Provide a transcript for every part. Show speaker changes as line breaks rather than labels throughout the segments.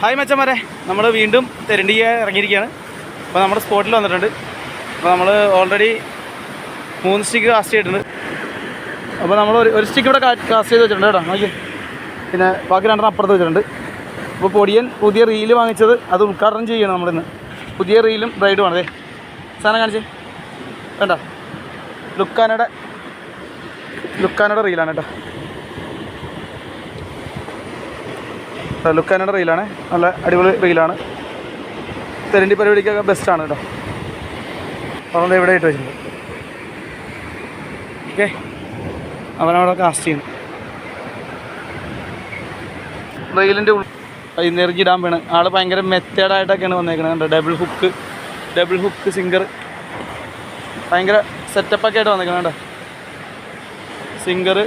Hi മച്ചന്മാരെ. നമ്മൾ വീണ്ടും തെരണ്ടിയ ഇറങ്ങിയിരിക്കുകയാണ്. അപ്പോൾ നമ്മുടെ സ്പോട്ടിൽ വന്നിട്ടുണ്ട്. അപ്പോൾ നമ്മൾ ഓൾറെഡി മൂന്ന് സ്റ്റിക്ക് കാസ്റ്റ് ചെയ്തിട്ടുണ്ട്. അപ്പോൾ നമ്മൾ ഒരു ഒരു സ്റ്റിക്ക് ഇവിടെ കാസ്റ്റ് ചെയ്ത് വെച്ചിട്ടുണ്ട് കേട്ടോ. നോക്കി പിന്നെ ബാക്കി രണ്ടെണ്ണം അപ്പുറത്ത് വെച്ചിട്ടുണ്ട്. അപ്പോൾ പൊടിയൻ പുതിയ റീൽ വാങ്ങിച്ചത് അത് ഉദ്ഘാടനം ചെയ്യണം നമ്മളിന്ന് പുതിയ റീലും ബ്രൈഡുമാണ് അതെ സാധനം കാണിച്ചേ. വേണ്ട ലുക്കാനയുടെ ലുക്കാനയുടെ റീലാണ് കേട്ടോ. ലുക്കാനയുടെ റീലാണ് നല്ല അടിപൊളി റീലാണ് തെരണ്ടി പരിപാടിക്കൊക്കെ ബെസ്റ്റാണ് കേട്ടോ. അതുകൊണ്ട് ഇവിടെ ഇട്ട് വെച്ചിട്ടുണ്ട്. ഓക്കെ അവനവിടെ കാസ്റ്റ് ചെയ്യുന്നു റെയിലിന്റെ നെറിഞ്ഞ് ഇടാൻ വേണം ആൾ ഭയങ്കര മെത്തേഡായിട്ടൊക്കെയാണ് വന്നേക്കുന്നത് കണ്ടോ? Double hook double hook singer ഭയങ്കര സെറ്റപ്പൊക്കെ ആയിട്ട് വന്നേക്കണം കണ്ടോ? സിംഗർ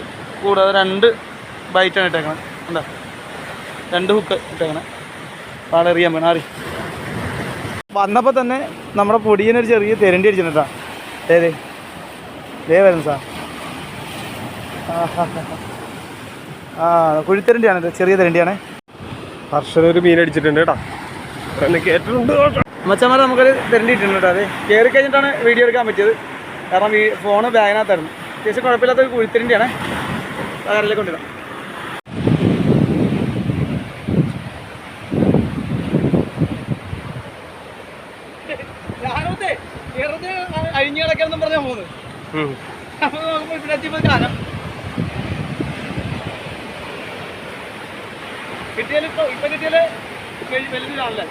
കൂടാതെ രണ്ട് ബൈറ്റാണ് ഇട്ടേക്കണം കണ്ടോ? രണ്ട് ഹുക്ക് ഇട്ടങ്ങനെ പാടെറിയാൻ വേണം അറി വന്നപ്പോൾ തന്നെ നമ്മുടെ പൊടിയനൊരു ചെറിയ തെരണ്ടി അടിച്ചിട്ടാ ഏതേ ദേ. വരുന്നു സാർ. ആ കുഴിത്തെരണ്ടിയാണ് ചെറിയ തെരണ്ടിയാണേ.
ഹർഷൻ ഒരു മീൻ അടിച്ചിട്ടുണ്ട് കേട്ടോ. കേട്ടിട്ടുണ്ട്
മച്ചന്മാരെ നമുക്കൊരു തെരണ്ടി ഇട്ടിട്ടുണ്ട് കേട്ടോ. അതെ കയറി കഴിഞ്ഞിട്ടാണ് വീഡിയോ എടുക്കാൻ പറ്റിയത്. കാരണം ഫോണ് ബാഗിനകത്തായിരുന്നു അത്യാവശ്യം കുഴപ്പമില്ലാത്ത ഒരു കുഴിത്തെരണ്ടിയാണേ കരയിലേക്ക് കൊണ്ടിടാം അഴിഞ്ഞു കിടക്കണം പറഞ്ഞാൽ പോകുന്നത്. അപ്പൊ ഇവിടെ ഇപ്പൊ ഇപ്പൊ കിട്ടിയാൽ വലുതാണല്ലേ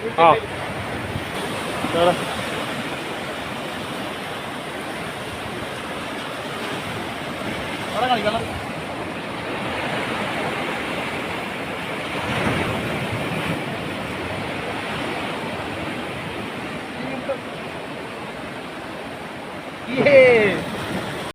Yeah.